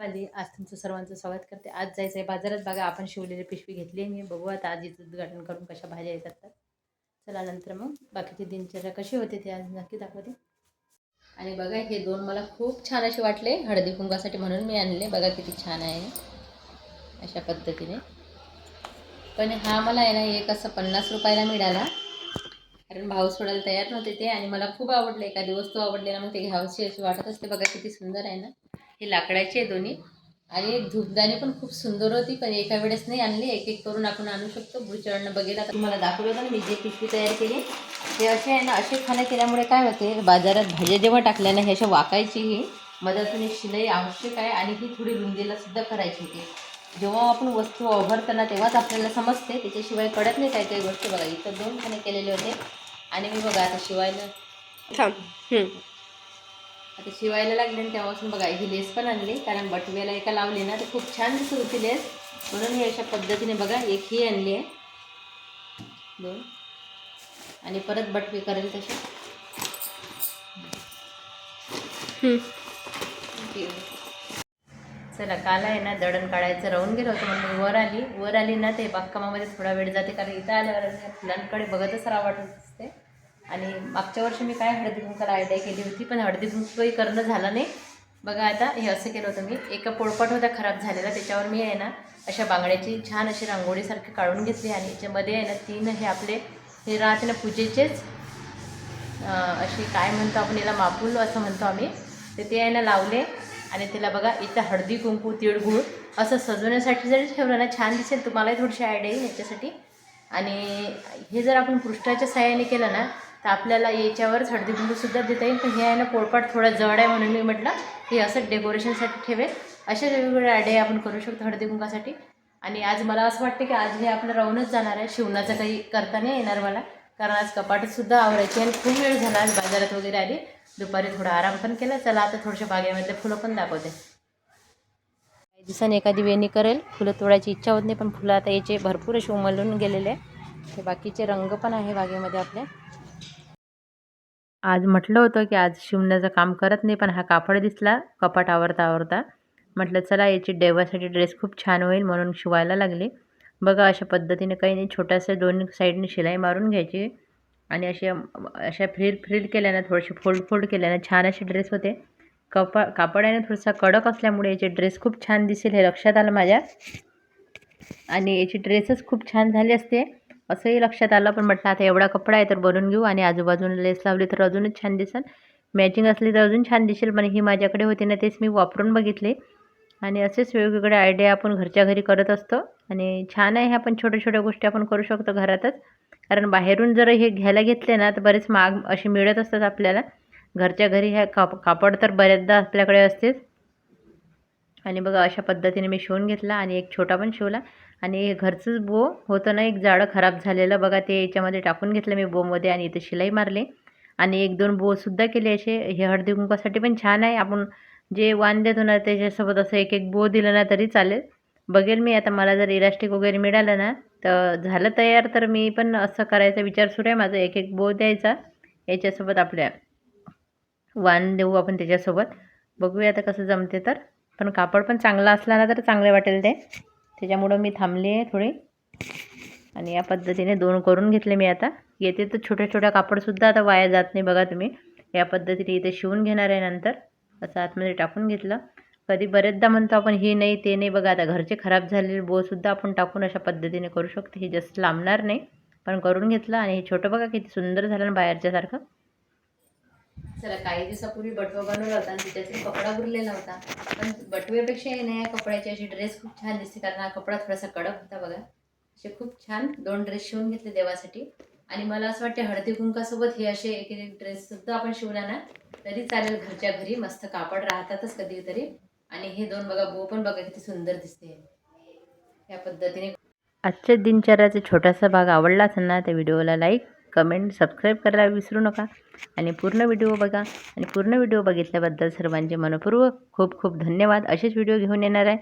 आली. आज तुमचं सर्वांचं स्वागत करते. आज जायचं आहे बाजारात. बघा आपण शिवलेली पिशवी घेतली आहे. मी बघू आता आज इथं उद्घाटन करून कशा भाज्या येतात तर. चला नंतर मग बाकीची दिनचर्या कशी होते ते आज नक्की दाखवते. आणि बघा हे दोन मला खूप छान असे वाटले. हळदी कुंकासाठी म्हणून मी आणले. बघा किती छान आहे. अशा पद्धतीने. पण हा मला आहे ना एक असं पन्नास रुपयाला मिळाला. कारण भाव सोडायला तयार नव्हते ते. आणि मला खूप आवडले. एखादी वस्तू आवडली ना मग ते घ्यावशी अशी वाटत असते. बघा किती सुंदर आहे ना. हे लाकडाचे दोन्ही. आणि धूपदाणी पण खूप सुंदर होती पण एका वेळेस नाही आणली. एक एक करून आपण आणू शकतो. पुढच्या बघेल तुम्हाला दाखवलं होतं ना मी जे पिशवी तयार केली ते असे आहे ना असे खाणे केल्यामुळे काय होते बाजारात भाज्या जेव्हा टाकल्या ना हे अशा वाकायची ही मधातून शिलाई आवश्यक आहे आणि ही थोडी रुंदीला सुद्धा करायची होती. जेव्हा आपण वस्तू वापरताना तेव्हाच आपल्याला समजते त्याच्याशिवाय कळत नाही काही काही गोष्टी. बघा इथं दोन खाणे केलेले होते. आणि मी बघा आता शिवायला थांब. आता शिवायला लागले आणि तेव्हापासून बघा ही लेस पण आणली. कारण बटव्याला एका लावली ना ते खूप छान दिसत होती लेस. म्हणून ही अशा पद्धतीने बघा एक ही आणली आहे. दोन. आणि परत बटवे करेल तशी. चला काल आहे ना दळण काढायचं राहून गेलं होतं म्हणून वर आली. वर आली ना ते बागकामामध्ये थोडा वेळ जाते कारण इथं आल्यावर फुलांकडे बघतच राहा वाटत असते. आणि मागच्या वर्षी मी काय हळदी कुंकाला आयडिया केली होती पण हळदी कुंकही करणं झालं नाही. बघा आता हे असं केलं होतं मी. एका पोळपाट होता खराब झालेला त्याच्यावर मी आहे ना अशा बांगड्याची छान अशी रांगोळीसारखी काढून घेतली आणि याच्यामध्ये आहे ना तीन हे आपले हे राहते ना पूजेचेच अशी काय म्हणतो आपण याला मापूल असं म्हणतो आम्ही. तर ते आहे ना लावले आणि त्याला बघा इथं हळदी कुंकू तिळगुळ असं सजवण्यासाठी जरी ठेवलं ना छान दिसेल. तुम्हालाही थोडीशी आयडिया येईल याच्यासाठी. आणि हे जर आपण पृष्ठाच्या सहाय्याने केलं ना तर आपल्याला याच्यावरच हळदी कुंकूसुद्धा देता येईल. पण हे आहे ना पोळपाट थोडा जड आहे म्हणून मी म्हटलं हे असं डेकोरेशनसाठी ठेवेल. अशा वेगवेगळ्या आयडिया आपण करू शकतो हळदी कुंकासाठी. आणि आज मला असं वाटतं की आज हे आपलं राहूनच जाणार आहे. शिवणाचं काही करता नाही येणार मला. कारण आज कपाटसुद्धा आवरायची आणि खूप वेळ झाला आज बाजारात वगैरे आली. दुपारी थोडा आराम पण केला. चला आता थोडशा बागेमधले फुलं पण दाखवते. काही दिवसांनी एखादी वेणी करेल. फुलं तोडायची इच्छा होत नाही पण फुलं आता याचे भरपूर असे उमलून गेलेले आहे. बाकीचे रंग पण आहे बागेमध्ये आपल्या आज म्हटलं होतं की आज शिवण्याचं काम करत नाही पण हा कापड दिसला कपाट आवरता आवरता. म्हटलं चला याची डेवासाठी ड्रेस खूप छान होईल म्हणून शिवायला लागले. बघा अशा पद्धतीने काही नाही छोट्याशा दोन साईडने शिलाई मारून घ्यायची. आणि अशा अशा फ्रिल फ्रिल केल्यानं थोडीशी फोल्ड फोल्ड केल्यानं छान असे ड्रेस होते. कपा कापडाने थोडंसं थोडासा कडक असल्यामुळे याचे ड्रेस खूप छान दिसेल हे लक्षात आलं माझ्या. आणि याची ड्रेसच खूप छान झाली असते. असंही लक्षात आलं पण म्हटलं आता एवढा कपडा आहे तर बनवून घेऊ आणि आजूबाजूला लेस लावली तर अजूनच छान दिसेल मॅचिंग असली तर अजून छान दिसेल. पण ही माझ्याकडे होती ना तेच मी वापरून बघितले. आणि असेच वेगवेगळे आयडिया आपण घरच्या घरी करत असतो. आणि छान आहे ह्या पण छोट्या छोट्या गोष्टी आपण करू शकतो घरातच. कारण बाहेरून जर हे घ्यायला घेतले ना तर बरेच महाग असे मिळत असतात आपल्याला. घरच्या घरी ह्या काप कापड तर बऱ्याचदा आपल्याकडे असतेच. आणि बघा अशा पद्धतीने मी शिवून घेतला आणि एक छोटा पण शिवला. आणि हे घरचंच बो होतं ना एक जाडं खराब झालेलं. बघा ते याच्यामध्ये टाकून घेतलं मी बोमध्ये आणि इथं शिलाई मारली. आणि एक दोन बोसुद्धा केले असे. हे हळदी कुंकासाठी पण छान आहे. आपण जे वाण देतो ना त्याच्यासोबत असं एक एक बो दिलं ना तरी चालेल. बघेल मी. आता मला जर इलास्टिक वगैरे मिळालं ना तर झालं तयार. तर मी पण असं करायचा विचार सुरू आहे. माझा एक एक बो द्यायचा याच्यासोबत आपल्या वाण देऊ आपण त्याच्यासोबत. बघूया आता कसं जमते तर. पण कापड पण चांगला असला ना तर चांगले वाटेल ते. त्याच्यामुळं मी थांबली आहे थोडी. आणि या पद्धतीने दोन करून घेतले मी आता. येते तर छोट्या छोट्या कापडसुद्धा आता वाया जात नाही बघा तुम्ही. या पद्धतीने इथे शिवून घेणार आहे नंतर. असं आतमध्ये टाकून घेतलं. कधी बरेचदा म्हणतो आपण हे नाही ते नाही. बघा आता घरचे खराब झालेले बोसुद्धा आपण टाकून अशा पद्धतीने करू शकतो. हे जास्त लांबणार नाही. पण करून घेतलं आणि हे छोटं बघा किती सुंदर झालं ना बाहेरच्यासारखं. चला काही दिवसापूर्वी बटवा बनवला होता आणि त्याच्यातून कपडा उरलेला होता. पण बटव्यापेक्षा हे नाही कपड्याची अशी ड्रेस खूप छान दिसते. कारण हा कपडा थोडासा कडक होता बघा. असे खूप छान दोन ड्रेस शिवून घेतले देवासाठी. आणि मला असं वाटते हळदी कुंकासोबत हे असे एक एक ड्रेससुद्धा आपण शिवला ना तरी चालेल घरच्या घरी मस्त कापड राहतातच कधीतरी. आणि हे दोन बघा बो पण बघा किती सुंदर दिसते. या पद्धतीने आजच्या दिनचर्याचा छोटासा भाग आवडला असेल ना त्या व्हिडिओला लाईक कमेंट सबस्क्राईब करायला विसरू नका. आणि पूर्ण व्हिडिओ बघा. आणि पूर्ण व्हिडिओ बघितल्याबद्दल सर्वांचे मनपूर्वक खूप खूप धन्यवाद. असेच व्हिडिओ घेऊन येणार आहे.